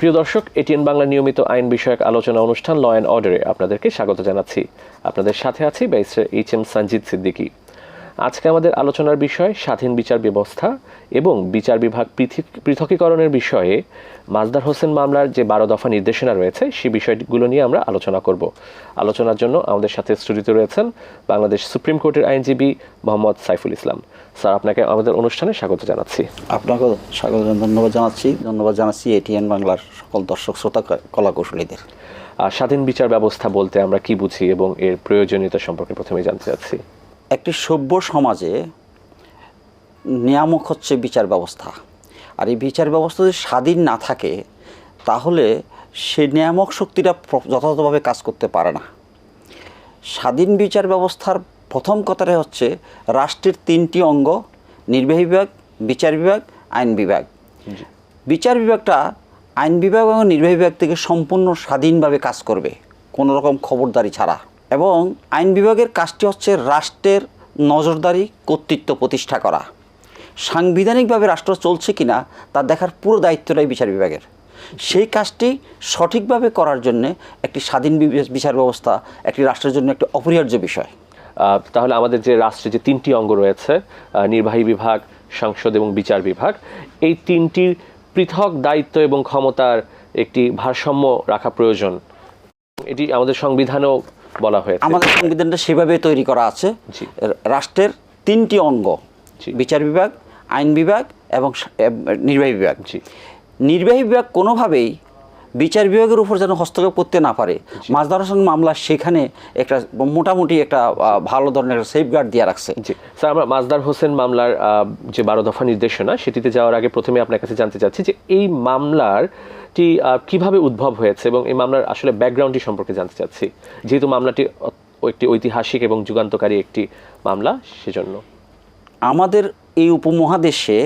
সুপ্রিয় দর্শক, এটিএন বাংলা নিয়মিত আইন বিষয়ক আলোচনা অনুষ্ঠান ল অ্যান্ড অর্ডারে আপনাদেরকে স্বাগত জানাচ্ছি। আপনাদের সাথে আছি barrister H M Sanjit Siddiqui আজকে আমাদের আলোচনার বিষয়, স্বাধীন বিচার ব্যবস্থা এবং বিচার বিভাগ পৃথক- পৃথকীকরণের বিষয়ে মাজদার হোসেন মামলার যে বারো দফা নির্দেশনা রয়েছে সেই বিষয়গুলো নিয়ে আমরা আলোচনা করব। আলোচনার জন্য আমাদের সাথে স্টুডিওতে রয়েছেন বাংলাদেশ সুপ্রিম কোর্টের আইনজীবী মোহাম্মদ সাইফুল ইসলাম। স্যার আপনাকে আমাদের অনুষ্ঠানে স্বাগত জানাচ্ছি। আপনাকেও স্বাগত ধন্যবাদ জানাচ্ছি। ধন্যবাদ জানাচ্ছি এটিএন বাংলার সকল দর্শক শ্রোতা ক- কলা কৌশলীদের আর স্বাধীন বিচার ব্যবস্থা বলতে আমরা কি বুঝি এবং এর প্রয়োজনীয়তা সম্পর্কে প্রথমে জানতে চাচ্ছি। একটি সভ্য সমাজে নিয়ামক হচ্ছে বিচার ব্যবস্থা। আর এই বিচার ব্যবস্থা যদি স্বাধীন না থাকে তাহলে সে নিয়ামক শক্তিটা যথাযথভাবে কাজ করতে পারে না। স্বাধীন বিচার ব্যবস্থার প্রথম কথাটাই হচ্ছে রাষ্ট্রের তিনটি অঙ্গ নির্বাহী বিভাগ বিচার বিভাগ আইন বিভাগ। বিচার বিভাগটা আইন বিভাগ এবং নির্বাহী বিভাগ থেকে সম্পূর্ণ স্বাধীনভাবে কাজ করবে কোনো রকম খবরদারি ছাড়া। এবং আইন বিভাগের কাজটি হচ্ছে রাষ্ট্রের নজরদারি কর্তৃত্ব প্রতিষ্ঠা করা। সাংবিধানিকভাবে রাষ্ট্র চলছে কি না তা দেখার পুরো দায়িত্বটাই বিচার বিভাগের। সেই কাজটি সঠিকভাবে করার জন্য একটি স্বাধীন বিচার ব্যবস্থা একটি রাষ্ট্রের জন্য একটি অপরিহার্য বিষয়। তাহলে আমাদের যে রাষ্ট্রে যে তিনটি অঙ্গ রয়েছে নির্বাহী বিভাগ সংসদ এবং বিচার বিভাগ এই তিনটির পৃথক দায়িত্ব এবং ক্ষমতার একটি ভারসাম্য রাখা প্রয়োজন। এটি আমাদের সংবিধানেও বলা হয়েছে। আমাদের সংবিধানটা সেভাবে তৈরি করা আছে। রাষ্ট্রের তিনটি অঙ্গ বিচার বিভাগ আইন বিভাগ এবং নির্বাহী বিভাগ। জি। নির্বাহী বিভাগ কোনোভাবেই বিচার বিভাগের উপর যেন হস্তক্ষেপ করতে না পারে। মাজদার হোসেন মামলা সেখানে একটা মোটামুটি একটা ভালো ধরনের সেফগার্ড দিয়ে রাখছে। জি। স্যার আমরা মাজদার হোসেন মামলার যে বারো দফা নির্দেশনা সেটিতে যাওয়ার আগে প্রথমে আপনার কাছে জানতে চাচ্ছি যে এই মামলারটি আহ, কীভাবে উদ্ভব হয়েছে এবং এই মামলার আসলে ব্যাকগ্রাউন্ডটি সম্পর্কে জানতে চাচ্ছি। যেহেতু মামলাটি একটি ঐতিহাসিক এবং যুগান্তকারী একটি মামলা সেজন্য। আমাদের এই উপমহাদেশে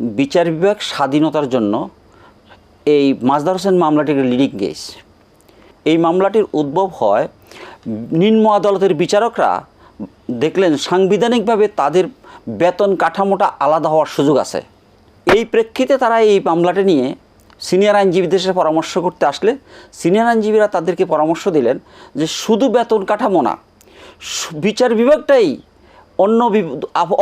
বিচার বিভাগ স্বাধীনতার জন্য এই মাজদার হোসেন মামলাটির লিডিং কেস এই মামলাটির উদ্ভব হয় নিম্ন আদালতের বিচারকরা দেখলেন সাংবিধানিকভাবে তাদের বেতন কাঠামোটা আলাদা হওয়ার সুযোগ আছে। এই প্রেক্ষিতে তারা এই মামলাটি নিয়ে সিনিয়র আইনজীবীদের সাথে পরামর্শ করতে আসলে সিনিয়র আইনজীবীরা তাদেরকে পরামর্শ দিলেন যে শুধু বেতন কাঠামো না বিচার বিভাগটাই অন্য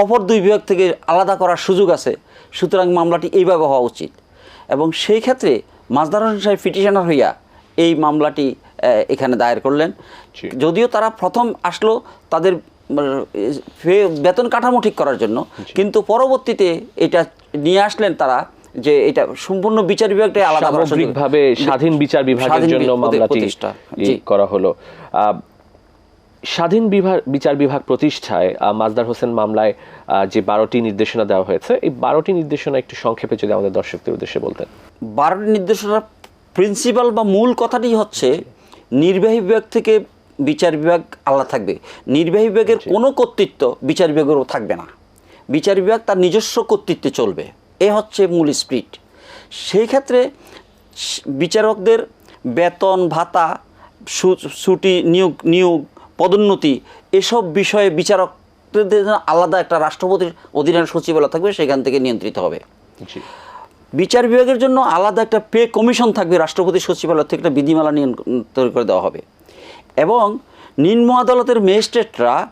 অপর দুই বিভাগ থেকে আলাদা করার সুযোগ আছে। সুতরাং মামলাটি এইভাবে হওয়া উচিত। এবং সেই ক্ষেত্রে মাজদার হোসেন সাহেব পিটিশনার হইয়া এই মামলাটি এখানে দায়ের করলেন। যদিও তারা প্রথম আসলো তাদের বেতন কাঠামো ঠিক করার জন্য। কিন্তু পরবর্তীতে এটা নিয়ে আসলেন তারা যে এটা সম্পূর্ণ বিচার বিভাগটাই আলাদা সামগ্রিকভাবে স্বাধীন বিচার বিভাগের জন্য মামলাটি করা হলো। স্বাধীন বিভাগ বিচার বিভাগ প্রতিষ্ঠায় মাজদার হোসেন মামলায় যে বারোটি নির্দেশনা দেওয়া হয়েছে এই বারোটি নির্দেশনা একটু সংক্ষেপে যদি আমাদের দর্শকদের উদ্দেশ্যে বলতেন। বারোটি নির্দেশনার প্রিন্সিপাল বা মূল কথাটি হচ্ছে নির্বাহী বিভাগ থেকে বিচার বিভাগ আলাদা থাকবে। নির্বাহী বিভাগের কোনো কর্তৃত্ব বিচার বিভাগেরও থাকবে না। বিচার বিভাগ তার নিজস্ব কর্তৃত্বে চলবে। এ হচ্ছে মূল স্পিরিট সেই ক্ষেত্রে বিচারকদের বেতন ভাতা সু- ছুটি নিয়োগ নিয়োগ পদোন্নতি এসব বিষয়ে বিচারকদের জন্য আলাদা একটা রাষ্ট্রপতির অধীনের সচিবালয় থাকবে সেখান থেকে নিয়ন্ত্রিত হবে। বিচার বিভাগের জন্য আলাদা একটা পে কমিশন থাকবে রাষ্ট্রপতি সচিবালয় থেকে একটা বিধিমালা তৈরি করে দেওয়া হবে। এবং নিম্ন আদালতের ম্যাজিস্ট্রেটরা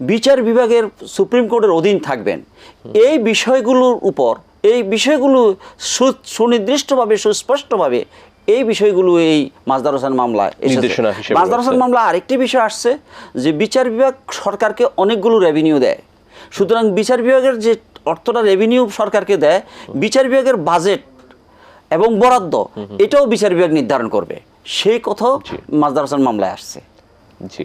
বিচার বিভাগের সুপ্রিম কোর্টের অধীন থাকবেন। এই বিষয়গুলোর উপর এই বিষয়গুলো সু- সুনির্দিষ্টভাবে সুস্পষ্টভাবে এই বিষয়গুলো এই মাজদার হোসেন মামলায় মাজদার হোসেন মামলা আরেকটি বিষয় আসছে যে বিচার বিভাগ সরকারকে অনেকগুলো রেভিনিউ দেয়। সুতরাং বিচার বিভাগের যে অর্থটা রেভিনিউ সরকারকে দেয় বিচার বিভাগের বাজেট এবং বরাদ্দ এটাও বিচার বিভাগ নির্ধারণ করবে। সেই কথাও মাজদার হোসেন মামলায় আসছে। জি।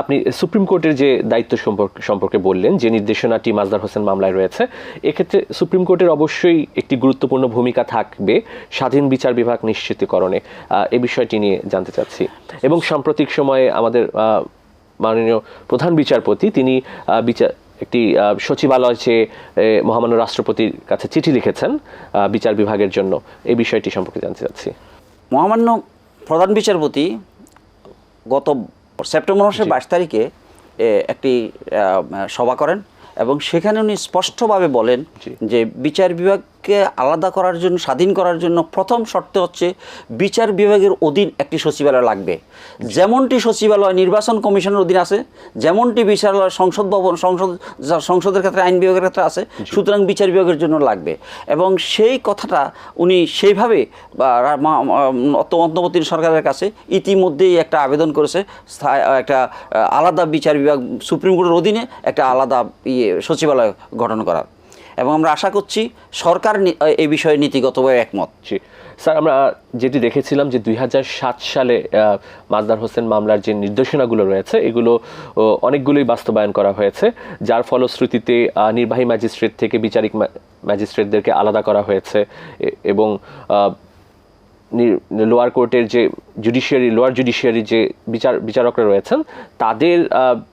আপনি সুপ্রিম কোর্টের যে দায়িত্ব সম্পর্কে সম্পর্কে বললেন, যে নির্দেশনাটি মাজদার হোসেন মামলায় রয়েছে, এক্ষেত্রে সুপ্রিম কোর্টের অবশ্যই একটি গুরুত্বপূর্ণ ভূমিকা থাকবে স্বাধীন বিচার বিভাগ নিশ্চিতকরণে। এ বিষয়টি নিয়ে জানতে চাচ্ছি। এবং সাম্প্রতিক সময়ে আমাদের মাননীয় প্রধান বিচারপতি, তিনি বিচার একটি সচিবালয় চেয়ে মহামান্য রাষ্ট্রপতির কাছে চিঠি লিখেছেন বিচার বিভাগের জন্য। এই বিষয়টি সম্পর্কে জানতে চাচ্ছি। মহামান্য প্রধান বিচারপতি গত সেপ্টেম্বর মাসের বাইশ তারিখে একটি সভা করেন এবং সেখানে উনি স্পষ্টভাবে বলেন যে বিচার বিভাগ বিভাগকে আলাদা করার জন্য স্বাধীন করার জন্য প্রথম শর্ত হচ্ছে বিচার বিভাগের অধীন একটি সচিবালয় লাগবে। যেমনটি সচিবালয় নির্বাচন কমিশনের অধীন আছে যেমনটি বিচারালয় সংসদ ভবন সংসদ যা- সংসদের ক্ষেত্রে আইন বিভাগের ক্ষেত্রে আছে সুতরাং বিচার বিভাগের জন্য লাগবে। এবং সেই কথাটা উনি সেইভাবে অন্তর্বর্তী সরকারের কাছে ইতিমধ্যেই একটা আবেদন করেছে একটা আলাদা বিচার বিভাগ সুপ্রিম কোর্টের অধীনে একটা আলাদা ইয়ে সচিবালয় গঠন করার। এবং আমরা আশা করছি সরকার এই বিষয়ে নীতিগতভাবে একমত। স্যার, আমরা যেটি দেখেছিলাম যে দুই হাজার সাত সালে মাজদার হোসেন মামলার যে নির্দেশনাগুলো রয়েছে, এগুলো অনেকগুলোই বাস্তবায়ন করা হয়েছে, যার ফলশ্রুতিতে নির্বাহী ম্যাজিস্ট্রেট থেকে বিচারিক ম্যাজিস্ট্রেটদেরকে আলাদা করা হয়েছে এবং লোয়ার কোর্টের যে জুডিশিয়ারি, লোয়ার জুডিশিয়ারি যে বিচার, বিচারকরা রয়েছেন, তাদের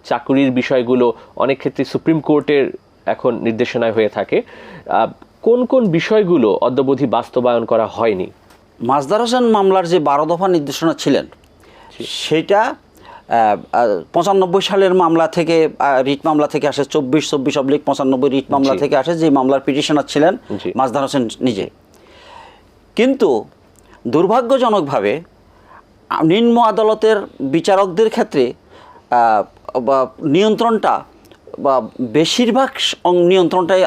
চাকুরির বিষয়গুলো অনেক ক্ষেত্রে সুপ্রিম কোর্টের এখন নির্দেশনায় হয়ে থাকে। কোন কোন বিষয়গুলো অদ্যবধি বাস্তবায়ন করা হয়নি? মাজদার হোসেন মামলার যে বারো দফা নির্দেশনা ছিলেন সেটা পঁচানব্বই সালের মামলা থেকে রিট মামলা থেকে আসে চব্বিশ চব্বিশ অব্লিক পঁচানব্বই রিট মামলা থেকে আসে যে মামলার পিটিশনার ছিলেন। মাজদার হোসেন নিজে। কিন্তু দুর্ভাগ্যজনকভাবে নিম্ন আদালতের বিচারকদের ক্ষেত্রে বা নিয়ন্ত্রণটা বা বেশিরভাগ নিয়ন্ত্রণটাই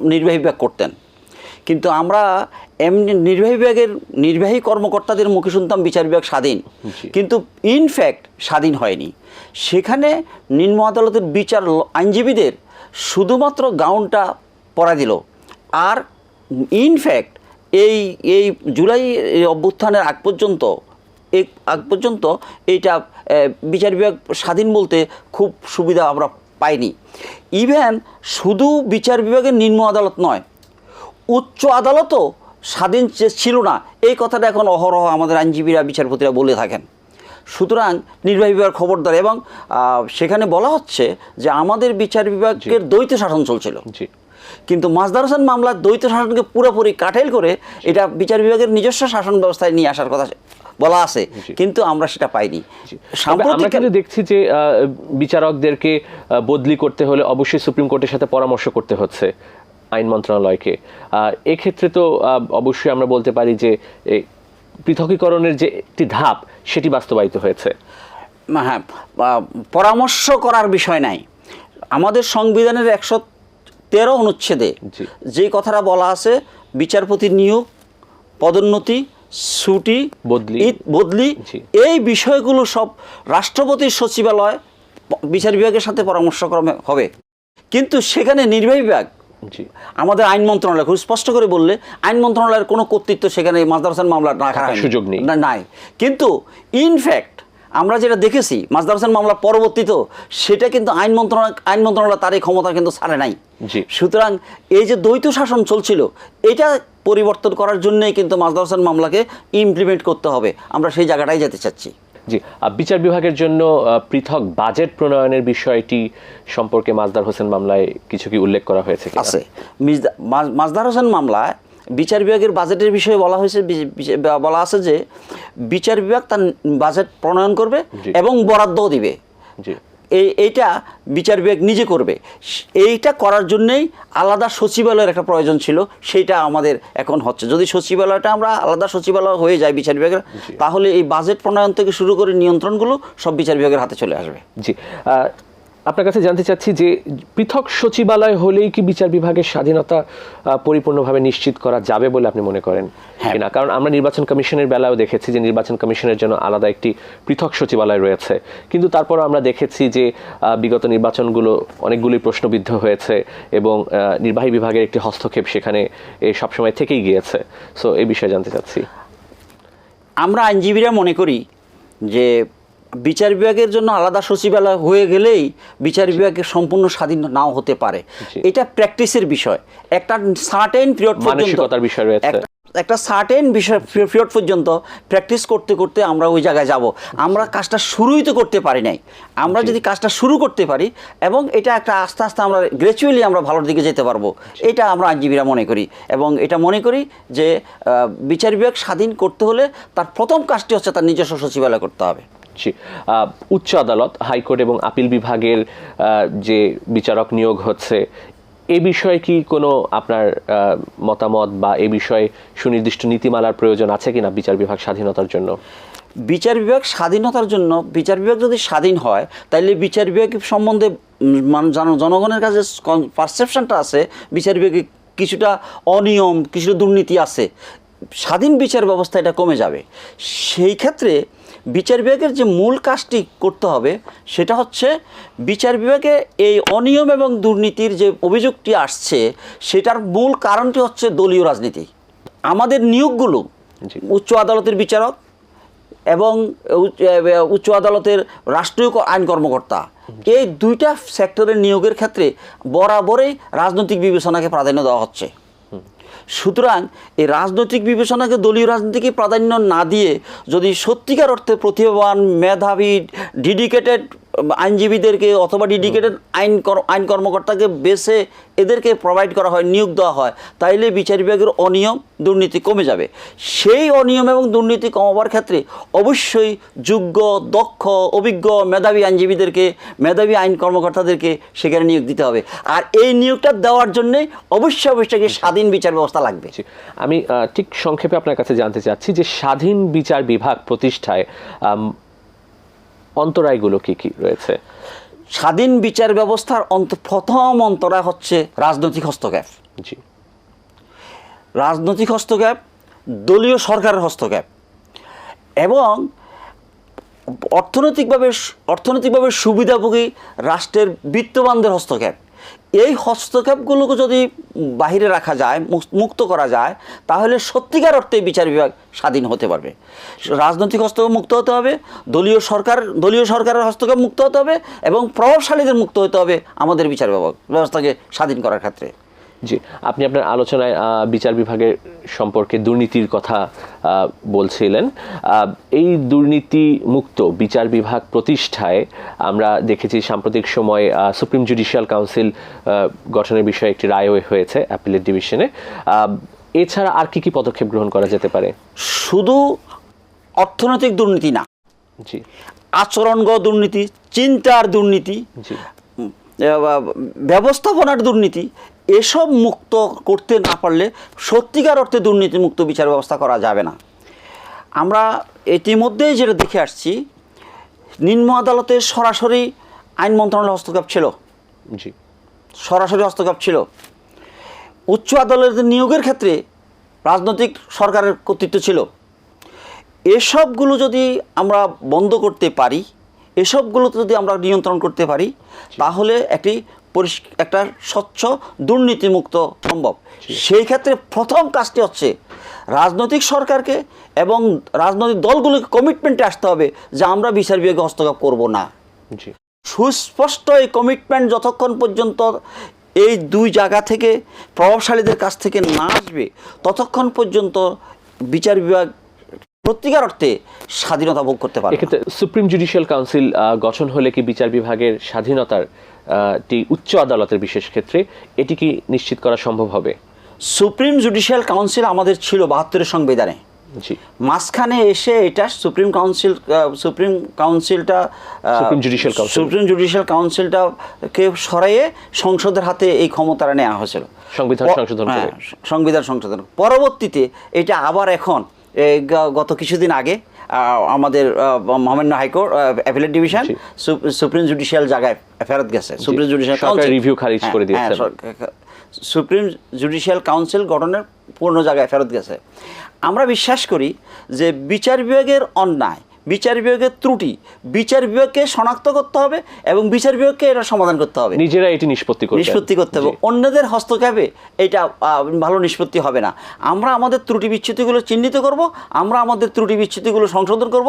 নির্বাহী বিভাগ করতেন। কিন্তু আমরা এমনি নির্বাহী বিভাগের নির্বাহী কর্মকর্তাদের মুখে শুনতাম বিচার বিভাগ স্বাধীন। কিন্তু ইনফ্যাক্ট স্বাধীন হয়নি। সেখানে নিম্ন আদালতের বিচার আইনজীবীদের শুধুমাত্র গাউনটা পরা দিল। আর ইনফ্যাক্ট এই এই জুলাই এই অভ্যুত্থানের আগ পর্যন্ত এই আগ পর্যন্ত এইটা বিচার বিভাগ স্বাধীন বলতে খুব সুবিধা আমরা পাইনি ইভেন শুধু বিচার বিভাগের নিম্ন আদালত নয় উচ্চ আদালতও স্বাধীন ছিল না। এই কথাটা এখন অহরহ আমাদের আইনজীবীরা বিচারপতিরা বলে থাকেন। সুতরাং নির্বাহী বিভাগ খবরদার এবং সেখানে বলা হচ্ছে যে আমাদের বিচার বিভাগের দ্বৈত শাসন চলছিল। কিন্তু মাজদার হোসেন মামলার দ্বৈত শাসনকে পুরোপুরি কাটেল করে এটা বিচার বিভাগের নিজস্ব শাসন ব্যবস্থায় নিয়ে আসার কথা বলা আছে কিন্তু আমরা সেটা পাইনি। আমরা কিন্তু দেখছি যে বিচারকদেরকে বদলি করতে হলে অবশ্যই সুপ্রিম কোর্টের সাথে পরামর্শ করতে হচ্ছে আইন মন্ত্রণালয়কে। এক্ষেত্রে তো অবশ্যই আমরা বলতে পারি যে পৃথকীকরণের যে একটি ধাপ সেটি বাস্তবায়িত হয়েছে। হ্যাঁ পরামর্শ করার বিষয় নাই। আমাদের সংবিধানের একশো তেরো অনুচ্ছেদে যে কথাটা বলা আছে বিচারপতি নিয়োগ পদোন্নতি ছুটি বদলি। ঈদ বদলি। এই বিষয়গুলো সব রাষ্ট্রপতির সচিবালয় বিচার বিভাগের সাথে পরামর্শক্রমে হবে। কিন্তু সেখানে নির্বাহী বিভাগ আমাদের আইন মন্ত্রণালয় খুব স্পষ্ট করে বললে আইন মন্ত্রণালয়ের কোনো কর্তৃত্ব সেখানে মাজদার মামলা না সুযোগ নেই। না নাই। কিন্তু ইনফ্যাক্ট আমরা যেটা দেখেছি মাজদার হোসেন মামলা পরবর্তীতেও সেটা কিন্তু আইন মন্ত্রণালয় আইন মন্ত্রণালয় তার এই ক্ষমতা কিন্তু ছাড়ে নাই। সুতরাং এই যে দ্বৈত শাসন চলছিল এটা পরিবর্তন করার জন্যই কিন্তু মাজদার হোসেন মামলাকে ইমপ্লিমেন্ট করতে হবে আমরা সেই জায়গাটাই যেতে চাচ্ছি জি বিচার বিভাগের জন্য পৃথক বাজেট প্রণয়নের বিষয়টি সম্পর্কে মাজদার হোসেন মামলায় কিছু কি উল্লেখ করা হয়েছে? আছে মিজদা- মাজদার হোসেন মামলায় বিচার বিভাগের বাজেটের বিষয়ে বলা হয়েছে বলা আছে যে বিচার বিভাগ তার বাজেট প্রণয়ন করবে এবং বরাদ্দও দিবে। এই এইটা বিচার বিভাগ নিজে করবে। এইটা করার জন্যেই আলাদা সচিবালয়ের একটা প্রয়োজন ছিল সেইটা আমাদের এখন হচ্ছে। যদি সচিবালয়টা আমরা আলাদা সচিবালয় হয়ে যায় বিচার বিভাগের তাহলে এই বাজেট প্রণয়ন থেকে শুরু করে নিয়ন্ত্রণগুলো সব বিচার বিভাগের হাতে চলে আসবে। জি। আপনার কাছে জানতে চাচ্ছি যে পৃথক সচিবালয় হলেই কি বিচার বিভাগের স্বাধীনতা পরিপূর্ণভাবে নিশ্চিত করা যাবে বলে আপনি মনে করেন? হ্যাঁ। কিনা? কারণ আমরা নির্বাচন কমিশনের বেলাও দেখেছি যে নির্বাচন কমিশনের জন্য আলাদা একটি পৃথক সচিবালয় রয়েছে। কিন্তু তারপরও আমরা দেখেছি যে বিগত নির্বাচনগুলো অনেকগুলি প্রশ্নবিদ্ধ হয়েছে এবং নির্বাহী বিভাগের একটি হস্তক্ষেপ সেখানে এ সবসময় থেকেই গিয়েছে। সো এই বিষয়ে জানতে চাচ্ছি। আমরা আইনজীবীরা মনে করি যে বিচার বিভাগের জন্য আলাদা সচিবালয় হয়ে গেলেই বিচার বিভাগের সম্পূর্ণ স্বাধীন নাও হতে পারে। এটা প্র্যাকটিসের বিষয়। একটা সার্টেন পিরিয়ড পর্যন্ত মানসিকতার বিষয় রয়েছে। একটা- একটা সার্টেন বিষয় পিরিয়ড পর্যন্ত প্র্যাকটিস করতে করতে আমরা ওই জায়গায় যাব। আমরা কাজটা শুরুই তো করতে পারি নাই। আমরা যদি কাজটা শুরু করতে পারি এবং এটা একটা আস্তে আস্তে আমরা গ্র্যাচুয়ালি আমরা ভালোর দিকে যেতে পারব। এটা আমরা আইনজীবীরা মনে করি এবং এটা মনে করি যে বিচার বিভাগ স্বাধীন করতে হলে তার প্রথম কাজটি হচ্ছে তার নিজস্ব সচিবালয় করতে হবে। জি উচ্চ আদালত, হাইকোর্ট এবং আপিল বিভাগের যে বিচারক নিয়োগ হচ্ছে, এ বিষয়ে কি কোনো আপনার মতামত বা এ বিষয়ে সুনির্দিষ্ট নীতিমালার প্রয়োজন আছে কিনা বিচার বিভাগ স্বাধীনতার জন্য? বিচার বিভাগ স্বাধীনতার জন্য, বিচার বিভাগ যদি স্বাধীন হয় তাহলে বিচার বিভাগ সম্বন্ধে জনগণের কাছে পারসেপশনটা আছে, বিচার বিভাগে কিছুটা অনিয়ম, কিছুটা দুর্নীতি আছে। স্বাধীন বিচার ব্যবস্থা এটা কমে যাবে। সেই ক্ষেত্রে বিচার বিভাগের যে মূল কাজটি করতে হবে সেটা হচ্ছে বিচার বিভাগে এই অনিয়ম এবং দুর্নীতির যে অভিযোগটি আসছে সেটার মূল কারণটি হচ্ছে দলীয় রাজনীতি। আমাদের নিয়োগগুলো উচ্চ আদালতের বিচারক এবং উচ্চ- আদালতের রাষ্ট্রীয় আইন কর্মকর্তা। এই দুইটা সেক্টরের নিয়োগের ক্ষেত্রে বরাবরই রাজনৈতিক বিবেচনাকে প্রাধান্য দেওয়া হচ্ছে। সুতরাং এই রাজনৈতিক বিবেচনাকে দলীয় রাজনীতিকে প্রাধান্য না দিয়ে যদি সত্যিকার অর্থে প্রতিভাবান মেধাবী ডেডিকেটেড আইনজীবীদেরকে অথবা ডেডিকেটেড আইন আইন কর্মকর্তাকে বেছে এদেরকে প্রোভাইড করা হয় নিয়োগ দেওয়া হয় তাইলে বিচার বিভাগের অনিয়ম দুর্নীতি কমে যাবে। সেই অনিয়ম এবং দুর্নীতি কমাবার ক্ষেত্রে অবশ্যই যোগ্য দক্ষ অভিজ্ঞ মেধাবী আইনজীবীদেরকে মেধাবী আইন কর্মকর্তাদেরকে সেখানে নিয়োগ দিতে হবে। আর এই নিয়োগটা দেওয়ার জন্যে অবশ্যই অবশ্যই স্বাধীন বিচার ব্যবস্থা লাগবে। আমি ঠিক সংক্ষেপে আপনার কাছে জানতে চাচ্ছি যে স্বাধীন বিচার বিভাগ প্রতিষ্ঠায় অন্তরায়গুলো কি কি রয়েছে? স্বাধীন বিচার ব্যবস্থার অন্ত প্রথম অন্তরায় হচ্ছে রাজনৈতিক হস্তক্ষেপ। জি। রাজনৈতিক হস্তক্ষেপ দলীয় সরকারের হস্তক্ষেপ এবং অর্থনৈতিকভাবে অর্থনৈতিকভাবে সুবিধাভোগী রাষ্ট্রের বিত্তবানদের হস্তক্ষেপ। এই হস্তক্ষেপগুলোকে যদি বাহিরে রাখা যায় মুক্ত করা যায়, তাহলে সত্যিকার অর্থে বিচার বিভাগ স্বাধীন হতে পারবে। রাজনৈতিক হস্তক্ষেপ মুক্ত হতে হবে, দলীয় সরকার, দলীয় সরকারের হস্তক্ষেপ মুক্ত হতে হবে এবং প্রভাবশালীদের মুক্ত হতে হবে আমাদের বিচার ব্যবস্থাকে স্বাধীন করার ক্ষেত্রে। জি আপনি আপনার আলোচনায় বিচার বিভাগের সম্পর্কে দুর্নীতির কথা বলছিলেন। এই দুর্নীতি মুক্ত বিচার বিভাগ প্রতিষ্ঠায় আমরা দেখেছি সাম্প্রতিক সময়ে সুপ্রিম জুডিশিয়াল কাউন্সিল গঠনের বিষয়ে একটি রায় হয়েছে অ্যাপিলেট ডিভিশনে। এছাড়া আর কি কি পদক্ষেপ গ্রহণ করা যেতে পারে? শুধু অর্থনৈতিক দুর্নীতি না জি। আচরণগত দুর্নীতি চিন্তার দুর্নীতি ব্যবস্থাপনার দুর্নীতি এসব মুক্ত করতে না পারলে সত্যিকার অর্থে দুর্নীতিমুক্ত বিচার ব্যবস্থা করা যাবে না। আমরা ইতিমধ্যেই যেটা দেখে আসছি নিম্ন আদালতে সরাসরি আইন মন্ত্রণালয়ের হস্তক্ষেপ ছিল। জি। সরাসরি হস্তক্ষেপ ছিল। উচ্চ আদালতের নিয়োগের ক্ষেত্রে রাজনৈতিক সরকারের কর্তৃত্ব ছিল। এসবগুলো যদি আমরা বন্ধ করতে পারি এসবগুলোতে যদি আমরা নিয়ন্ত্রণ করতে পারি তাহলে একটি একটা স্বচ্ছ দুর্নীতিমুক্ত সম্ভব। সেই ক্ষেত্রে প্রথম কাজটি হচ্ছে রাজনৈতিক সরকারকে এবং রাজনৈতিক দলগুলোকে কমিটমেন্টে আসতে হবে যে আমরা বিচার বিভাগে হস্তক্ষেপ করব না। সুস্পষ্ট এই কমিটমেন্ট যতক্ষণ পর্যন্ত এই দুই জায়গা থেকে প্রভাবশালীদের কাছ থেকে না আসবে ততক্ষণ পর্যন্ত বিচার বিভাগ সত্যিকার অর্থে স্বাধীনতা ভোগ করতে পারে। এক্ষেত্রে সুপ্রিম জুডিশিয়াল কাউন্সিল গঠন হলে কি বিচার বিভাগের স্বাধীনতার টি উচ্চ আদালতের বিশেষ ক্ষেত্রে এটি কি নিশ্চিত করা সম্ভব হবে? সুপ্রিম জুডিশিয়াল কাউন্সিল আমাদের ছিল বাহাত্তরের সংবিধানে। জি। মাঝখানে এসে এটা supreme council supreme কাউন্সিলটা Supreme Judicial Council. Supreme Judicial কাউন্সিলটাকে সরাইয়ে সংসদের হাতে এই ক্ষমতাটা নেওয়া হয়েছিল। সংবিধান সংশোধন হ্যাঁ, সংবিধান সংশোধন। পরবর্তীতে এটা আবার এখন গত কিছুদিন আগে আমাদের মহামান্য High Court Appellate Division Supreme Judicial জায়গায় ফেরত গেছে। সুপ্রিম জুডিশিয়াল রিভিউ খারিজ করে দিয়েছে। সুপ্রিম জুডিশিয়াল কাউন্সিল গঠনের পূর্ণ জায়গায় ফেরত গেছে। আমরা বিশ্বাস করি যে বিচার বিভাগের অন্যায় বিচার বিভাগের ত্রুটি বিচার বিভাগকে শনাক্ত করতে হবে এবং বিচার বিভাগকে এটা সমাধান করতে হবে। নিজেরা এটি নিষ্পত্তি করবে নিষ্পত্তি করতে হবে। অন্যদের হস্তক্ষেপে এটা ভালো নিষ্পত্তি হবে না। আমরা আমাদের ত্রুটি বিচ্ছুতিগুলো চিহ্নিত করব আমরা আমাদের ত্রুটি বিচ্ছুতিগুলো সংশোধন করব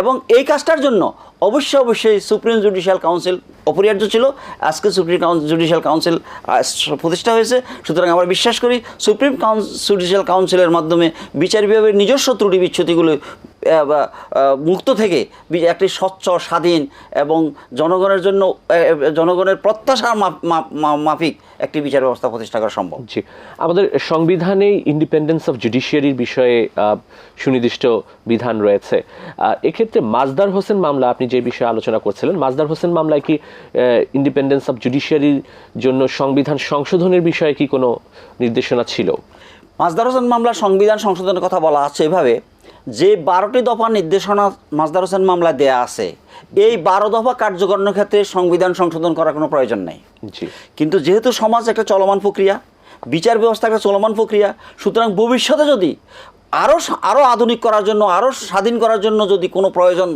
এবং এই কাজটার জন্য অবশ্যই অবশ্যই সুপ্রিম জুডিশিয়াল কাউন্সিল অপরিহার্য ছিল। আজকে সুপ্রিম জুডিশিয়াল কাউন্সিল প্রতিষ্ঠা হয়েছে। সুতরাং আমরা বিশ্বাস করি সুপ্রিম জুডিশিয়াল কাউন্সিলের মাধ্যমে বিচার বিভাগের নিজস্ব ত্রুটি বিচ্ছুতিগুলো মুক্ত থেকে একটি স্বচ্ছ স্বাধীন এবং জনগণের জন্য জনগণের প্রত্যাশার মাফিক একটি বিচার ব্যবস্থা প্রতিষ্ঠা করা সম্ভব। জি। আমাদের সংবিধানে ইন্ডিপেন্ডেন্স অফ জুডিশিয়ারির বিষয়ে সুনির্দিষ্ট বিধান রয়েছে। এক্ষেত্রে মাজদার হোসেন মামলা আপনি যে বিষয়ে আলোচনা করছিলেন মাজদার হোসেন মামলায় কি ইন্ডিপেন্ডেন্স অফ জুডিশিয়ারির জন্য সংবিধান সংশোধনের বিষয়ে কি কোনো নির্দেশনা ছিল? মাজদার হোসেন মামলা সংবিধান সংশোধনের কথা বলা আছে এভাবে যে বারোটি দফা নির্দেশনা মাজদার হোসেন মামলায় দেয়া আছে এই বারো দফা কার্যকরণের ক্ষেত্রে সংবিধান সংশোধন করার কোনো প্রয়োজন নেই। কিন্তু যেহেতু সমাজ একটা চলমান প্রক্রিয়া বিচার ব্যবস্থা একটা চলমান প্রক্রিয়া সুতরাং ভবিষ্যতে যদি আরও আরও আধুনিক করার জন্য আরও স্বাধীন করার জন্য যদি কোনো প্রয়োজন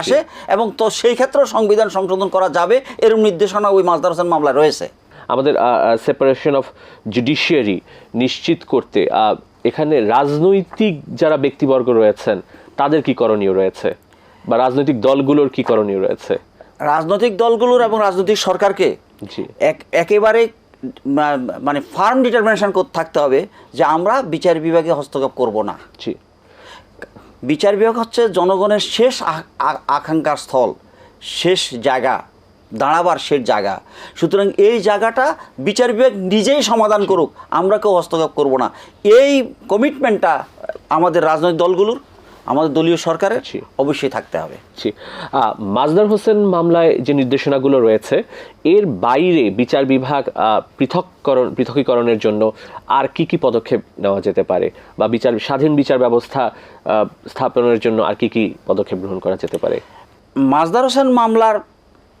আসে এবং তো সেই ক্ষেত্রেও সংবিধান সংশোধন করা যাবে এরকম নির্দেশনা ওই মাজদার হোসেন মামলায় রয়েছে। আমাদের সেপারেশন অফ জুডিশিয়ারি নিশ্চিত করতে এখানে রাজনৈতিক যারা ব্যক্তিবর্গ রয়েছেন তাদের কি করণীয় রয়েছে? বা রাজনৈতিক দলগুলোর কি করণীয় রয়েছে? রাজনৈতিক দলগুলোর এবং রাজনৈতিক সরকারকে জি। এক একেবারে মানে ফার্ম ডিটারমিনেশন থাকতে হবে যে আমরা বিচার বিভাগে হস্তক্ষেপ করব না। জি। বিচার বিভাগ হচ্ছে জনগণের শেষ আকাঙ্ক্ষার স্থল শেষ জায়গা। দাঁড়াবার শেষ জায়গা। সুতরাং এই জায়গাটা বিচার বিভাগ নিজেই সমাধান করুক আমরা কেউ হস্তক্ষেপ করব না। এই কমিটমেন্টটা আমাদের রাজনৈতিক দলগুলোর আমাদের দলীয় সরকারের। অবশ্যই থাকতে হবে। জি। মাজদার হোসেন মামলায় যে নির্দেশনাগুলো রয়েছে এর বাইরে বিচার বিভাগ পৃথককরণ পৃথকীকরণের জন্য আর কি কি পদক্ষেপ নেওয়া যেতে পারে? বা বিচার স্বাধীন বিচার ব্যবস্থা স্থাপনের জন্য আর কি কি পদক্ষেপ গ্রহণ করা যেতে পারে? মাজদার হোসেন মামলার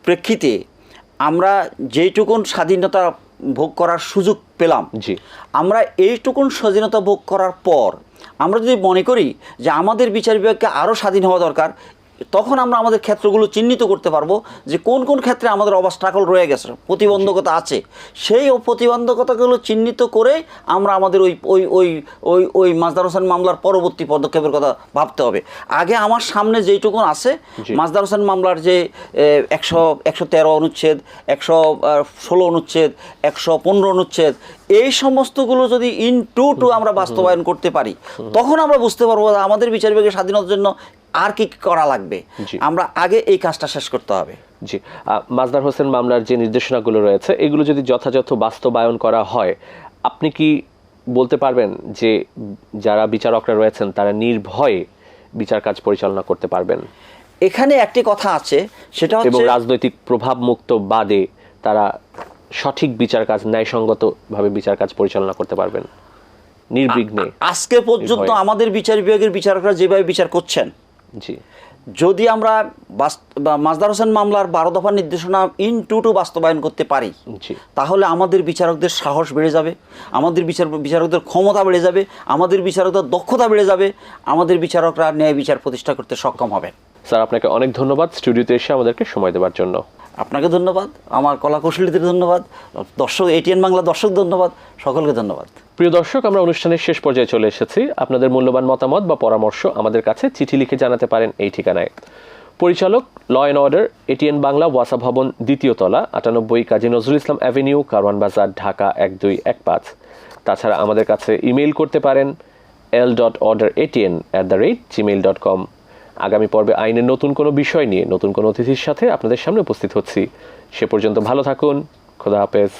প্রেক্ষিতে আমরা যেইটুকুন স্বাধীনতা ভোগ করার সুযোগ পেলাম জি। আমরা এইটুকুন স্বাধীনতা ভোগ করার পর আমরা যদি মনে করি যে আমাদের বিচার বিভাগকে আরও স্বাধীন হওয়া দরকার তখন আমরা আমাদের ক্ষেত্রগুলো চিহ্নিত করতে পারব যে কোন কোন ক্ষেত্রে আমাদের অবস্ট্রাকল রয়ে গেছে প্রতিবন্ধকতা আছে। সেই ও প্রতিবন্ধকতাগুলো চিহ্নিত করে আমরা আমাদের ওই ওই ওই ওই ওই মাজদার হোসেন মামলার পরবর্তী পদক্ষেপের কথা ভাবতে হবে। আগে আমার সামনে যেইটুকুন আছে। মাজদার হোসেন মামলার যে একশো একশো তেরো অনুচ্ছেদ একশো ষোলো অনুচ্ছেদ একশো পনেরো অনুচ্ছেদ এই সমস্তগুলো যদি ইন টু টু আমরা বাস্তবায়ন করতে পারি তখন আমরা বুঝতে পারব যে আমাদের বিচার বিভাগের স্বাধীনতার জন্য আর কি করা লাগবে? আমরা আগে এই কাজটা শেষ করতে হবে। জি। মাজদার হোসেন মামলার যে নির্দেশনাগুলো রয়েছে এগুলো যদি যথাযথ বাস্তবায়ন করা হয় আপনি কি বলতে পারবেন যে যারা বিচারকরা রয়েছেন তারা নির্ভয়ে বিচার কাজ পরিচালনা করতে পারবেন? এখানে একটি কথা আছে সেটা এবং হচ্ছে রাজনৈতিক প্রভাব মুক্ত বাদে তারা সঠিক বিচার কাজ ন্যায়সঙ্গতভাবে বিচার কাজ পরিচালনা করতে পারবেন। নির্বিঘ্নে। আজকে পর্যন্ত আমাদের বিচার বিভাগের বিচারকরা যেভাবে বিচার করছেন জি। যদি আমরা মাজদার হোসেন মামলার বারো দফার নির্দেশনা ইন টু টু বাস্তবায়ন করতে পারি তাহলে আমাদের বিচারকদের সাহস বেড়ে যাবে আমাদের বিচার বিচারকদের ক্ষমতা বেড়ে যাবে আমাদের বিচারকদের দক্ষতা বেড়ে যাবে আমাদের বিচারকরা ন্যায় বিচার প্রতিষ্ঠা করতে সক্ষম হবেন স্যার আপনাকে অনেক ধন্যবাদ। স্টুডিওতে এসে আমাদেরকে সময় দেওয়ার জন্য। আপনাকে ধন্যবাদ, আমার কলা কৌশলীদের ধন্যবাদ, দর্শক এটিএন বাংলা দর্শক ধন্যবাদ, সকলকে ধন্যবাদ। প্রিয় দর্শক, আমরা অনুষ্ঠানের শেষ পর্যায়ে চলে এসেছি। আপনাদের মূল্যবান মতামত বা পরামর্শ আমাদের কাছে চিঠি লিখে জানাতে পারেন এই ঠিকানায়। পরিচালক law and order ATN Bangla, ওয়াসা ভবন, দ্বিতীয় তলা, আটানব্বই কাজী নজরুল ইসলাম অ্যাভিনিউ কারওয়ান বাজার, ঢাকা, এক দুই এক পাঁচ। তাছাড়া আমাদের কাছে ইমেইল করতে পারেন L dot order ATN at the rate Gmail dot com আগামী পর্বে আইনের নতুন কোনো বিষয় নিয়ে, নতুন কোনো অতিথির সাথে আপনাদের সামনে উপস্থিত হচ্ছি। সে পর্যন্ত ভালো থাকুন। খোদা হাফেজ।